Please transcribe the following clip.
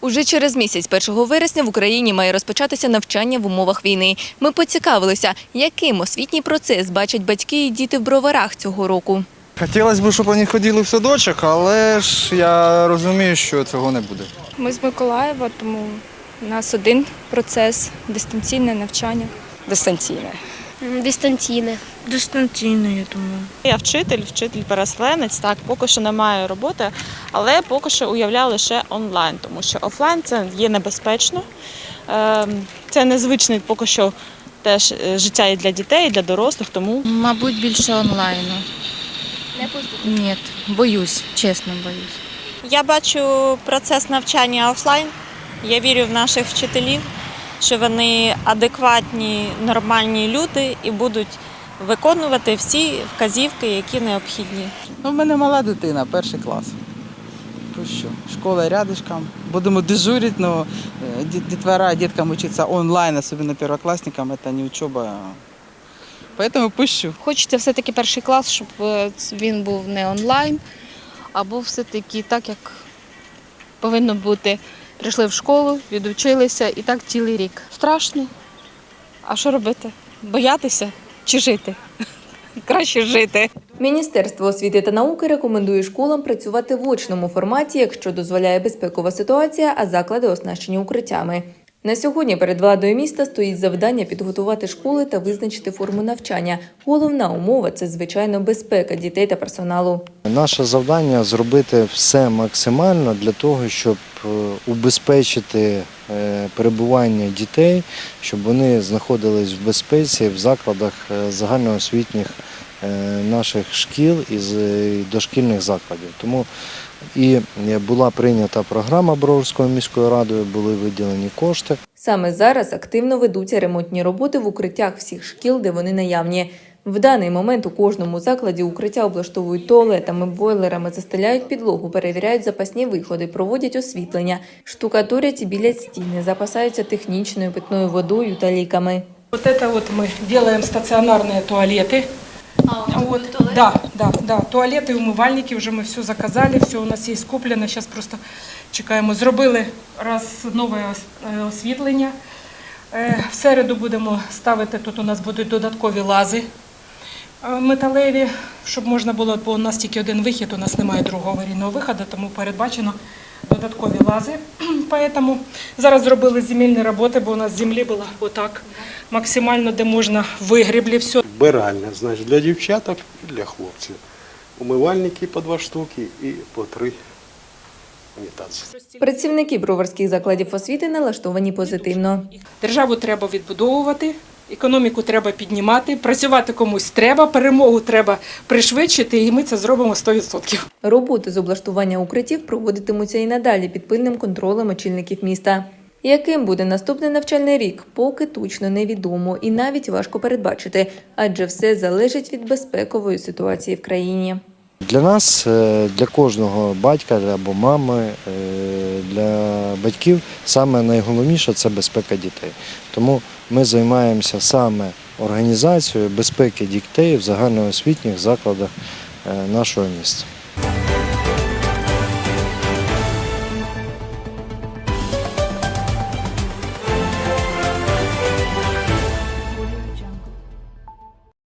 Уже через місяць, 1 вересня, в Україні має розпочатися навчання в умовах війни. Ми поцікавилися, яким освітній процес бачать батьки і діти в броварах цього року. Хотілося б, щоб вони ходили в садочок, але ж я розумію, що цього не буде. Ми з Миколаєва, тому у нас один процес дистанційне навчання. дистанційне. Дистанційне. Дистанційно, я думаю. Я вчитель, вчитель-переселенець. Так, поки що немає роботи, але поки що уявляю лише онлайн, тому що офлайн це є небезпечно. Ем, Це незвичний поки що теж е, життя і для дітей, і для дорослих, тому Мабуть, більше онлайну. Не Ні, боюсь, чесно боюсь. Я бачу процес навчання офлайн. Я вірю в наших вчителів, що вони адекватні, нормальні люди і будуть виконувати всі вказівки, які необхідні. Ну, в мене мала дитина, перший клас. То що, школа рядышком. Будемо дежурити, але дітвора діткам учиться онлайн, особливо первокласникам, це не учоба. Поэтому пущу. Хочеться все-таки перший клас, щоб е, він був не онлайн, а був все-таки так, як повинно бути. Прийшли в школу, відучилися і так цілий рік. Страшно. А що робити? Боятися чи жити? Краще жити. Міністерство освіти та науки рекомендує школам працювати в очному форматі, якщо дозволяє безпекова ситуація, а заклади оснащені укриттями. На сьогодні перед владою міста стоїть завдання підготувати школи та визначити форму навчання. Головна умова це звичайно безпека дітей та персоналу. Наше завдання зробити все максимально для того, щоб е, убезпечити е, перебування дітей, щоб вони знаходились в безпеці в закладах е, загальноосвітніх наших шкіл і з- і дошкільних закладів. Тому і е, була прийнята програма Броварською міською радою, були виділені кошти. Саме зараз активно ведуться ремонтні роботи в укриттях всіх шкіл, де вони наявні. В даний момент у кожному закладі укриття облаштовують туалетами, бойлерами, застеляють підлогу, перевіряють запасні виходи, проводять освітлення, штукатурять і білять стіни, запасаються технічною питною водою та ліками. Вот это вот мы делаем стационарные туалеты. вот, да, да, да, туалети, умивальники, вже ми все заказали, все у нас є куплено, зараз просто чекаємо. Зробили раз нове е, освітлення. Е, В середу будемо ставити, тут у нас будуть додаткові лази е, металеві, щоб можна було, бо у нас тільки один вихід, у нас немає другого аварійного виходу, тому передбачено додаткові лази. Поэтому зараз зробили земельні роботи, бо у нас землі було отак максимально, де можна вигріблі все. Биральня, значить, для дівчаток і для хлопців. Умивальники по два штуки і по три. Працівники броварських закладів освіти налаштовані позитивно. Державу треба відбудовувати, економіку треба піднімати, працювати комусь треба, перемогу треба пришвидшити, і ми це зробимо 100%. Роботи з облаштування укриттів проводитимуться і надалі під пильним контролем очільників міста. Яким буде наступний навчальний рік, поки точно невідомо і навіть важко передбачити, адже все залежить від безпекової ситуації в країні. Для нас, е, для кожного батька або мами, е, для батьків саме найголовніше це безпека дітей. Тому ми займаємося саме організацією безпеки дітей в загальноосвітніх закладах е, нашого міста.